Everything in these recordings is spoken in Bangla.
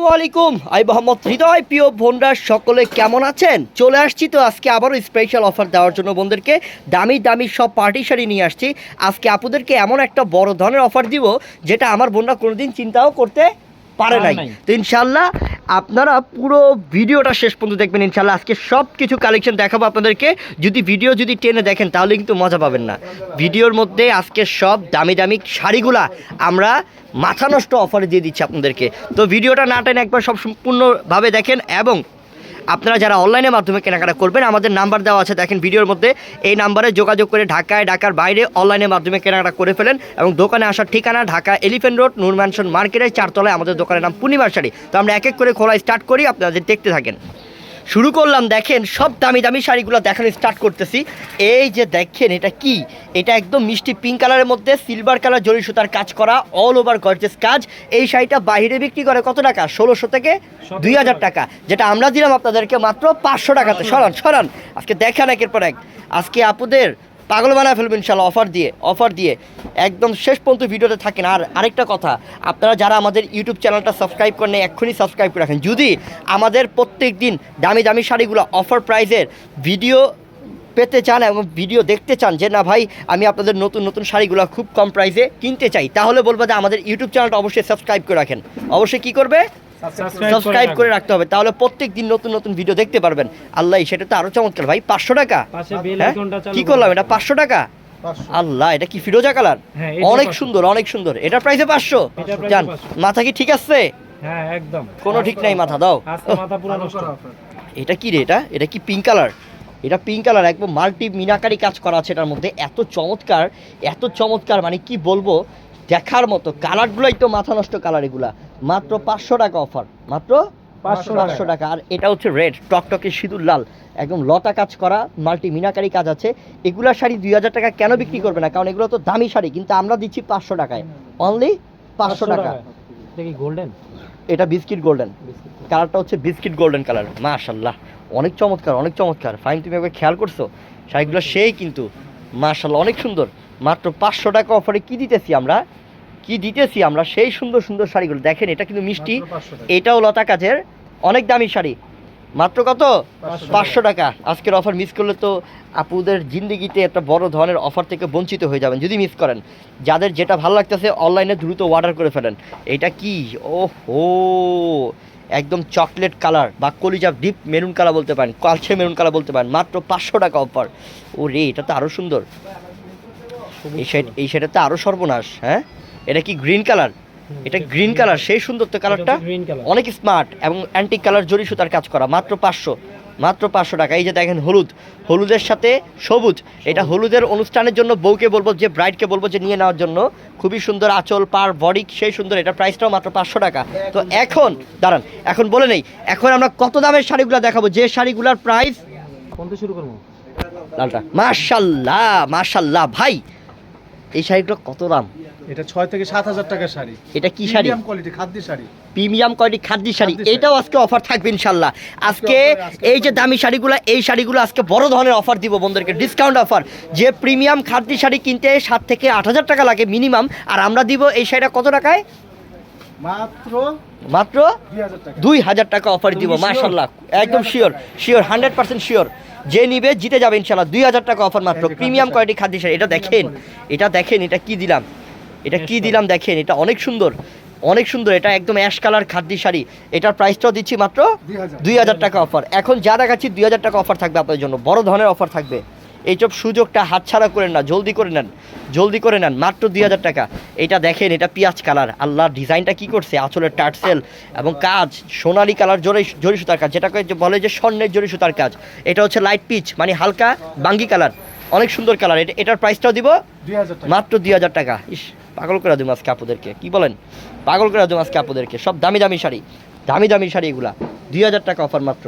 আসসালামাইকুম আই মোহাম্মদ হৃদয় প্রিয় বোনরা সকলে কেমন আছেন? চলে আসছি তো আজকে আবারও স্পেশাল অফার দেওয়ার জন্য বোনদেরকে। দামি দামি সব পার্টি শাড়ি নিয়ে আসছি। আজকে আপুদেরকে এমন একটা বড় ধরনের অফার দিব যেটা আমার বোনরা কোনোদিন চিন্তাও করতে পারে নাই। তো ইনশাল্লাহ আপনারা পুরো ভিডিওটা শেষ পর্যন্ত দেখবেন ইনশাল্লাহ আজকে সব কিছু কালেকশন দেখাবো আপনাদেরকে। যদি ভিডিও যদি টেনে দেখেন, তাহলে কিন্তু মজা পাবেন না। ভিডিওর মধ্যে আজকে সব দামি দামি শাড়িগুলা আমরা মাথা নষ্ট অফারে দিয়ে দিচ্ছি আপনাদেরকে। তো ভিডিওটা না টেনে একবার সব সম্পূর্ণভাবে দেখেন এবং আপনারা যারা অনলাইনের মাধ্যমে কেনাকাটা করবেন, আমাদের নাম্বার দেওয়া আছে, দেখেন ভিডিওর মধ্যে। এই নাম্বারে যোগাযোগ করে ঢাকায়, ঢাকার বাইরে অনলাইনের মাধ্যমে কেনাকাটা করে ফেলেন এবং দোকানে আসার ঠিকানা ঢাকা এলিফেন্ট রোড নূর মার্কেটের চারতলায়, আমাদের দোকানের নাম পূর্ণিমার শাড়ি। তো আমরা এক এক করে খোলা স্টার্ট করি, আপনাদের দেখতে থাকেন। শুরু করলাম দেখেন সব দামি দামি শাড়িগুলো দেখানো স্টার্ট করতেছি। এই যে দেখেন এটা কি? এটা একদম মিষ্টি পিঙ্ক কালারের মধ্যে সিলভার কালার জরি সুতার কাজ করা অল ওভার গর্জেস কাজ। এই শাড়িটা বাইরে বিক্রি করে কত টাকা? ষোলোশো থেকে দুই হাজার টাকা। যেটা আমরা দিলাম আপনাদেরকে মাত্র পাঁচশো টাকাতে। সরান সরান। আজকে দেখেন একের পর এক। আজকে আপুদের পাগল বানায় ফেলবেন ইনশাল্লাহ অফার দিয়ে অফার দিয়ে। একদম শেষ পর্যন্ত ভিডিওতে থাকেন। আর আরেকটা কথা, আপনারা যারা আমাদের ইউটিউব চ্যানেলটা সাবস্ক্রাইব করেন এক্ষুনি সাবস্ক্রাইব করে রাখেন। যদি আমাদের প্রত্যেক দিন দামি দামি শাড়িগুলো অফার প্রাইজের ভিডিও পেতে চান এবং ভিডিও দেখতে চান যে, না ভাই, আমি আপনাদের নতুন নতুন শাড়িগুলো খুব কম প্রাইসে কিনতে চাই, তাহলে বলব যে আমাদের ইউটিউব চ্যানেলটা অবশ্যই সাবস্ক্রাইব করে রাখেন। অবশ্যই কী করবে? সাবস্ক্রাইব করে রাখতে হবে। তাহলে প্রত্যেক দিন নতুন নতুন ভিডিও দেখতে পারবেন। আল্লাহ সেটা তো আরও চমৎকার। ভাই পাঁচশো টাকা? হ্যাঁ? কি করলাম? এটা পাঁচশো টাকা? আল্লাহ এটা কি ফিরোজা কালার? হ্যাঁ, অনেক সুন্দর অনেক সুন্দর। এটা প্রাইসে পাঁচশো। জান মাথা কি ঠিক আছে? হ্যাঁ একদম। কোনো ঠিক নাই মাথা দাও। আজকে মাথা পুরো নষ্ট। এটা কি রে এটা? এটা কি পিঙ্ক কালার এটা পিঙ্ক কালার একদম মাল্টি মিনাকারি কাজ করা আছে এটার মধ্যে। এত চমৎকার এত চমৎকার মানে কি বলব? দেখার মতো। কালারগুলোই তো মাথা নষ্ট কালার এগুলা। মাত্র পাঁচশো টাকা অফার। মাত্র 500 পাঁচশো টাকা। আর এটা হচ্ছে রেড টকটকে সিঁদুর লাল। একদম লতা কাজ করা মাল্টি মিনাকারি কাজ আছে। এগুলা শাড়ি দুই হাজার টাকা কেন বিক্রি করবে না? কারণ এগুলো তো দামি শাড়ি কিন্তু আমরা দিচ্ছি পাঁচশো টাকায়। অনলি পাঁচশো টাকা। গোল্ডেন এটা বিস্কিট গোল্ডেন কালারটা হচ্ছে বিস্কিট গোল্ডেন কালার মাশাল্লাহ অনেক চমৎকার অনেক চমৎকার। ফাইন তুমি একবার খেয়াল করছ? শাড়িগুলো সেই কিন্তু। মাশাল্লাহ অনেক সুন্দর। মাত্র পাঁচশো টাকা অফারে কি দিতেছি আমরা? কি দিতেছি আমরা? সেই সুন্দর সুন্দর শাড়িগুলো। দেখেন এটা কিন্তু মিষ্টি। এটাও লতা কাজের। অনেক দামি শাড়ি। মাত্র কত? পাঁচশো টাকা। আজকের অফার মিস করলে তো আপুদের জিন্দিগিতে একটা বড় ধরনের অফার থেকে বঞ্চিত হয়ে যাবেন। যদি মিস করেন যাদের যেটা ভালো লাগতেছে অনলাইনে দ্রুত অর্ডার করে ফেলেন। এটা কি? ও হো একদম চকলেট কালার বা কলিজা ডিপ মেরুন কালার বলতে পারেন কালচে মেরুন কালার বলতে পারেন মাত্র পাঁচশো টাকা অফার ও রে এটা তো আরও সুন্দর। এই শাড়ি এই শাড়িটা তো আরও সর্বনাশ হ্যাঁ? এটা কি গ্রিন কালার এটা গ্রিন কালার সেই সুন্দর তো কালারটা অনেক স্মার্ট এবং অ্যান্টিক কালার জরি সুতার কাজ করা মাত্র পাঁচশো মাত্র পাঁচশো টাকা। এই যে দেখেন হলুদ হলুদের সাথে সবুজ। এটা হলুদের অনুষ্ঠানের জন্য বউকে বলব যে ব্রাইডকে বলব যে নিয়ে নেওয়ার জন্য। খুবই সুন্দর আঁচল পার বডি সেই সুন্দর। এটা প্রাইসটাও মাত্র পাঁচশো টাকা। তো এখন দাঁড়ান এখন বলে নেই এখন আমরা কত দামের শাড়িগুলো দেখাবো? যে শাড়িগুলোর প্রাইস কোনটা শুরু করব? লালটা। মার্শাল্লাহ মার্শাল্লাহ ভাই এই শাড়িগুলো কত দাম? এটা ছয় থেকে সাত হাজার টাকার শাড়ি। এটা কি sari? Quality khadi sari. Premium quality khadi sari. এটাও আজকে অফার থাকবে ইনশাল্লাহ। আজকে এই যে দামি শাড়িগুলো এই শাড়িগুলো আজকে বড় ধরনের অফার দিব বন্ধুদেরকে ডিসকাউন্ট অফার যে প্রিমিয়াম খাদ্যি শাড়ি কিনতে সাত থেকে আট হাজার টাকা লাগে মিনিমাম আর আমরা দিব এই শাড়িটা কত টাকায়? মাত্র মাত্র দুই হাজার টাকা। অফার দিব? মাশাল্লাহ একদম sure sure hundred percent sure যে নিবে জিতে যাবে ইনশাল্লাহ দুই হাজার টাকা অফার মাত্র প্রিমিয়াম কোয়ালিটি খাদ্যি শাড়ি। এটা দেখেন এটা দেখেন এটা কি দিলাম? এটা কি দিলাম দেখেন এটা অনেক সুন্দর অনেক সুন্দর এটা একদম অ্যাশ কালার খাদ্যি শাড়ি। এটার প্রাইসটাও দিচ্ছি মাত্র দুই হাজার। টাকা অফার এখন যা দেখাচ্ছি দুই হাজার টাকা অফার থাকবে আপনাদের জন্য। বড় ধরনের অফার থাকবে। এইসব সুযোগটা হাতছাড়া করেন না জলদি করে নেন। জলদি করে নেন মাত্র দুই হাজার টাকা। এটা দেখেন এটা পিঁয়াজ কালার। আল্লাহ ডিজাইনটা কি করছে? আঁচলের টার্সেল এবং কাজ সোনালি কালার জোরে জরি সুতার কাজ। যেটাকে বলে যে স্বর্ণের জরি সুতার কাজ। এটা হচ্ছে লাইট পিচ মানে হালকা বাঙ্গি কালার। অনেক সুন্দর কালার। এটা এটার প্রাইসটাও দিব দুই হাজার মাত্র দুই হাজার টাকা। ইস পাগল করে দেবো আজকে আপুদেরকে। কি বলেন? পাগল করে দেবো আজকে আপুদেরকে। সব দামি দামি শাড়ি। দামি দামি শাড়ি এগুলা। দুই হাজার টাকা অফার মাত্র।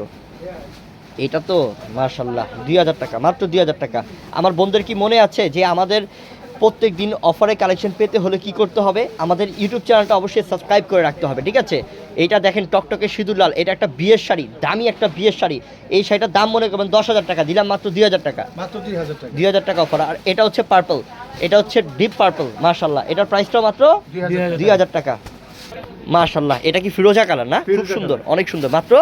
এটা তো মার্শাল্লাহ দুই হাজার টাকা মাত্র দুই হাজার টাকা। আমার বোনদের কি মনে আছে যে আমাদের প্রত্যেক দিন অফারে কালেকশন পেতে হলে কি করতে হবে? আমাদের ইউটিউব চ্যানেলটা অবশ্যই সাবস্ক্রাইব করে রাখতে হবে ঠিক আছে? এইটা দেখেন টকটকে সিঁদুর লাল এটা একটা বিয়ের শাড়ি দামি একটা বিয়ের শাড়ি। এই শাড়িটার দাম মনে করবেন দশ হাজার টাকা দিলাম মাত্র দুই হাজার টাকা। মাত্র দুই হাজার টাকা। দুই হাজার টাকা অফার আর এটা হচ্ছে পার্পল এটা হচ্ছে ডিপ পার্পল মার্শাল্লাহ এটার প্রাইসটা মাত্র দুই হাজার টাকা। মাশাল্লাহ এটা কি ফিরোজা কালার না? খুব সুন্দর অনেক সুন্দর। মাত্র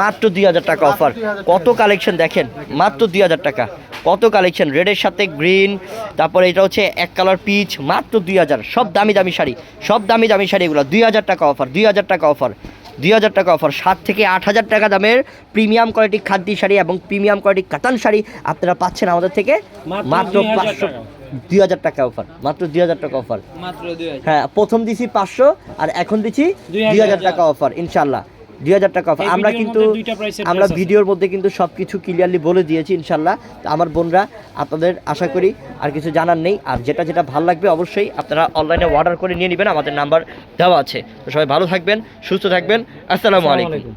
মাত্র দুই হাজার টাকা। অফার কত কালেকশন দেখেন? মাত্র দুই হাজার টাকা। কত কালেকশন রেডের সাথে গ্রিন তারপরে এটা হচ্ছে এক কালার পিচ মাত্র দুই হাজার। সব দামি দামি শাড়ি সব দামি দামি শাড়ি এগুলো। দুই হাজার টাকা অফার দুই হাজার টাকা অফার দুই হাজার টাকা অফার। সাত থেকে আট হাজার টাকা দামের প্রিমিয়াম কোয়ালিটি খাদ্য শাড়ি এবং প্রিমিয়াম কোয়ালিটি কাতান শাড়ি আপনারা পাচ্ছেন আমাদের থেকে মাত্র মাত্র 2000 পাঁচশো দুই হাজার টাকা অফার মাত্র দুই হাজার টাকা অফার। মাত্র হ্যাঁ প্রথম দিছি পাঁচশো আর এখন দিছি দুই হাজার টাকা অফার ইনশাল্লাহ দুই হাজার টাকা অফার আমরা কিন্তু আমরা ভিডিওর মধ্যে কিন্তু সব কিছু ক্লিয়ারলি বলে দিয়েছি ইনশাল্লাহ তো আমার বোনরা আপনাদের আশা করি আর কিছু জানার নেই। আর যেটা যেটা ভালো লাগবে অবশ্যই আপনারা অনলাইনে অর্ডার করে নিয়ে নেবেন। আমাদের নাম্বার দেওয়া আছে। তো সবাই ভালো থাকবেন সুস্থ থাকবেন। আসসালামু আলাইকুম।